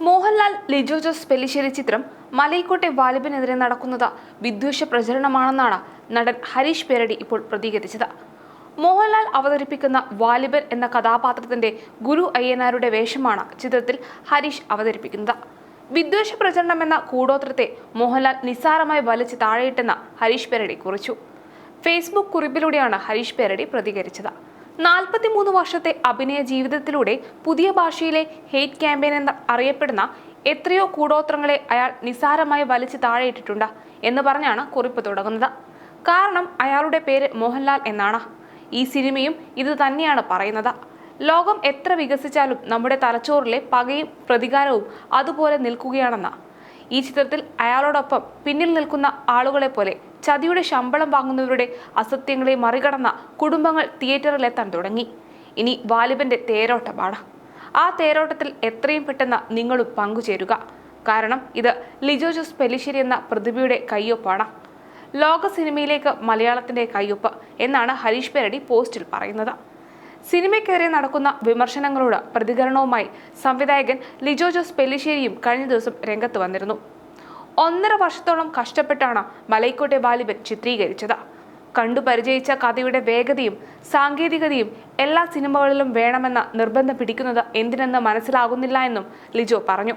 മോഹൻലാൽ ലിജോ ജോസ് പെല്ലിശ്ശേരി ചിത്രം മലൈക്കോട്ടെ വാലിബിനെതിരെ നടക്കുന്നത് വിദ്വേഷ പ്രചരണമാണെന്നാണ് നടൻ ഹരീഷ് പേരടി ഇപ്പോൾ പ്രതികരിച്ചത്. മോഹൻലാൽ അവതരിപ്പിക്കുന്ന വാലിബൻ എന്ന കഥാപാത്രത്തിന്റെ ഗുരു അയ്യനാരുടെ വേഷമാണ് ചിത്രത്തിൽ ഹരീഷ് അവതരിപ്പിക്കുന്നത്. വിദ്വേഷ പ്രചരണം എന്ന കൂടോത്രത്തെ മോഹൻലാൽ നിസ്സാരമായി വലിച്ച് താഴെയിട്ടെന്ന് ഹരീഷ് പേരടി കുറിച്ചു. ഫേസ്ബുക്ക് കുറിപ്പിലൂടെയാണ് ഹരീഷ് പേരടി പ്രതികരിച്ചത്. നാൽപ്പത്തിമൂന്ന് വർഷത്തെ അഭിനയ ജീവിതത്തിലൂടെ പുതിയ ഭാഷയിലെ ഹെയ്റ്റ് ക്യാമ്പയിൻ എന്ന് അറിയപ്പെടുന്ന എത്രയോ കൂടോത്രങ്ങളെ അയാൾ നിസാരമായി വലിച്ചു താഴെയിട്ടിട്ടുണ്ട് എന്ന് പറഞ്ഞാണ് കുറിപ്പ് തുടങ്ങുന്നത്. കാരണം അയാളുടെ പേര് മോഹൻലാൽ എന്നാണ്. ഈ സിനിമയും ഇത് തന്നെയാണ് പറയുന്നത്. ലോകം എത്ര വികസിച്ചാലും നമ്മുടെ തലച്ചോറിലെ പകയും പ്രതികാരവും അതുപോലെ നിൽക്കുകയാണെന്ന. ഈ ചിത്രത്തിൽ അയാളോടൊപ്പം പിന്നിൽ നിൽക്കുന്ന ആളുകളെ പോലെ ചതിയുടെ ശമ്പളം വാങ്ങുന്നവരുടെ അസത്യങ്ങളെ മറികടന്ന കുടുംബങ്ങൾ തിയേറ്ററിലെത്താൻ തുടങ്ങി. ഇനി വാലിബന്റെ തേരോട്ടമാണ്. ആ തേരോട്ടത്തിൽ എത്രയും പെട്ടെന്ന് നിങ്ങളും പങ്കുചേരുക. കാരണം ഇത് ലിജോ ജോസ് പെലിശ്ശേരി എന്ന പ്രതിഭയുടെ കയ്യൊപ്പാണ്. ലോക സിനിമയിലേക്ക് മലയാളത്തിന്റെ കയ്യൊപ്പ് എന്നാണ് ഹരീഷ് പെരടി പോസ്റ്റിൽ പറയുന്നത്. സിനിമയ്ക്കെതിരെ നടക്കുന്ന വിമർശനങ്ങളോട് പ്രതികരണവുമായി സംവിധായകൻ ലിജോ ജോസ് പെല്ലിശ്ശേരിയും കഴിഞ്ഞ ദിവസം രംഗത്ത് വന്നിരുന്നു. ഒന്നര വർഷത്തോളം കഷ്ടപ്പെട്ടാണ് മലൈക്കോട്ടെ വാലിബൻ ചിത്രീകരിച്ചത്. കണ്ടു പരിചയിച്ച കഥയുടെ വേഗതയും സാങ്കേതികതയും എല്ലാ സിനിമകളിലും വേണമെന്ന നിർബന്ധം പിടിക്കുന്നത് എന്തിനെന്ന് മനസ്സിലാകുന്നില്ല എന്നും ലിജോ പറഞ്ഞു.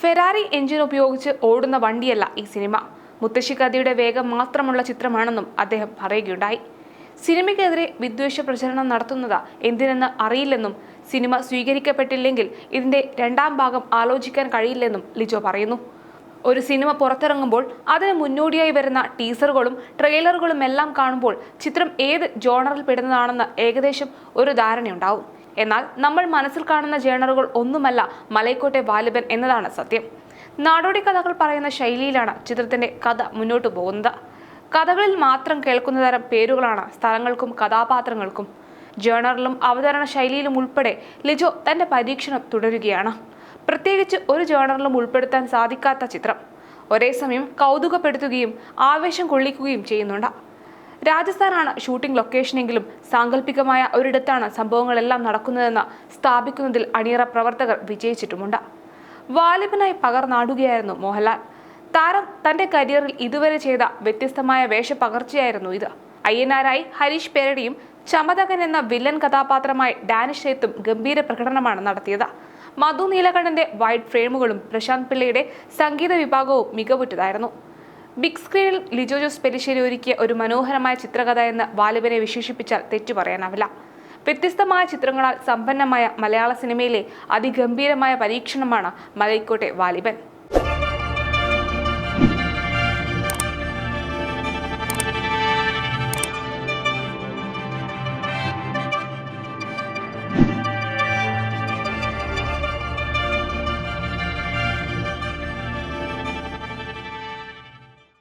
ഫെരാറി എഞ്ചിൻ ഉപയോഗിച്ച് ഓടുന്ന വണ്ടിയല്ല ഈ സിനിമ. മുത്തശ്ശി കഥയുടെ വേഗം മാത്രമുള്ള ചിത്രമാണെന്നും അദ്ദേഹം പറയുകയുണ്ടായി. സിനിമയ്ക്കെതിരെ വിദ്വേഷ പ്രചരണം നടത്തുന്നത് എന്തിനെന്ന് അറിയില്ലെന്നും സിനിമ സ്വീകരിക്കപ്പെട്ടില്ലെങ്കിൽ ഇതിന്റെ രണ്ടാം ഭാഗം ആലോചിക്കാൻ കഴിയില്ലെന്നും ലിജോ പറയുന്നു. ഒരു സിനിമ പുറത്തിറങ്ങുമ്പോൾ അതിന് മുന്നോടിയായി വരുന്ന ടീസറുകളും ട്രെയിലറുകളും എല്ലാം കാണുമ്പോൾ ചിത്രം ഏത് ജോണറിൽ പെടുന്നതാണെന്ന് ഏകദേശം ഒരു ധാരണയുണ്ടാവും. എന്നാൽ നമ്മൾ മനസ്സിൽ കാണുന്ന ജേണറുകൾ ഒന്നുമല്ല മലൈക്കോട്ടെ വാലിബൻ എന്നതാണ് സത്യം. നാടോടി കഥകൾ പറയുന്ന ശൈലിയിലാണ് ചിത്രത്തിന്റെ കഥ മുന്നോട്ടു പോകുന്നത്. കഥകളിൽ മാത്രം കേൾക്കുന്ന തരം പേരുകളാണ് സ്ഥലങ്ങൾക്കും കഥാപാത്രങ്ങൾക്കും. ജേണറിലും അവതരണ ശൈലിയിലും ഉൾപ്പെടെ ലിജോ തന്റെ പരീക്ഷണം തുടരുകയാണ്. പ്രത്യേകിച്ച് ഒരു ജേണറിലും ഉൾപ്പെടുത്താൻ സാധിക്കാത്ത ചിത്രം. ഒരേ സമയം കൗതുകപ്പെടുത്തുകയും ആവേശം കൊള്ളിക്കുകയും ചെയ്യുന്നുണ്ട്. രാജസ്ഥാനാണ് ഷൂട്ടിംഗ് ലൊക്കേഷനെങ്കിലും സാങ്കല്പികമായ ഒരിടത്താണ് സംഭവങ്ങളെല്ലാം നടക്കുന്നതെന്ന് സ്ഥാപിക്കുന്നതിൽ അണിയറ പ്രവർത്തകർ വിജയിച്ചിട്ടുമുണ്ട്. വാലിബനായി പകർന്നാടുകയായിരുന്നു മോഹൻലാൽ. താരം തന്റെ കരിയറിൽ ഇതുവരെ ചെയ്ത വ്യത്യസ്തമായ വേഷപകർച്ചയായിരുന്നു ഇത്. അയ്യനാരായി ഹരീഷ് പേരടിയും ചമതകൻ എന്ന വില്ലൻ കഥാപാത്രമായി ഡാനിഷ് സേത്തും ഗംഭീര പ്രകടനമാണ് നടത്തിയത്. മധു നീലകണ്ഠന്റെ വൈഡ് ഫ്രെയിമുകളും പ്രശാന്ത് പിള്ളയുടെ സംഗീത വിഭാഗവും മികവുറ്റതായിരുന്നു. ബിഗ് സ്ക്രീനിൽ ലിജോ ജോസ് പെരിശ്ശേരി ഒരുക്കിയ ഒരു മനോഹരമായ ചിത്രകഥ എന്ന് വാലിബനെ വിശേഷിപ്പിച്ചാൽ തെറ്റു പറയാനാവില്ല. വ്യത്യസ്തമായ ചിത്രങ്ങളാൽ സമ്പന്നമായ മലയാള സിനിമയിലെ അതിഗംഭീരമായ പരീക്ഷണമാണ് മലൈക്കോട്ടെ വാലിബൻ.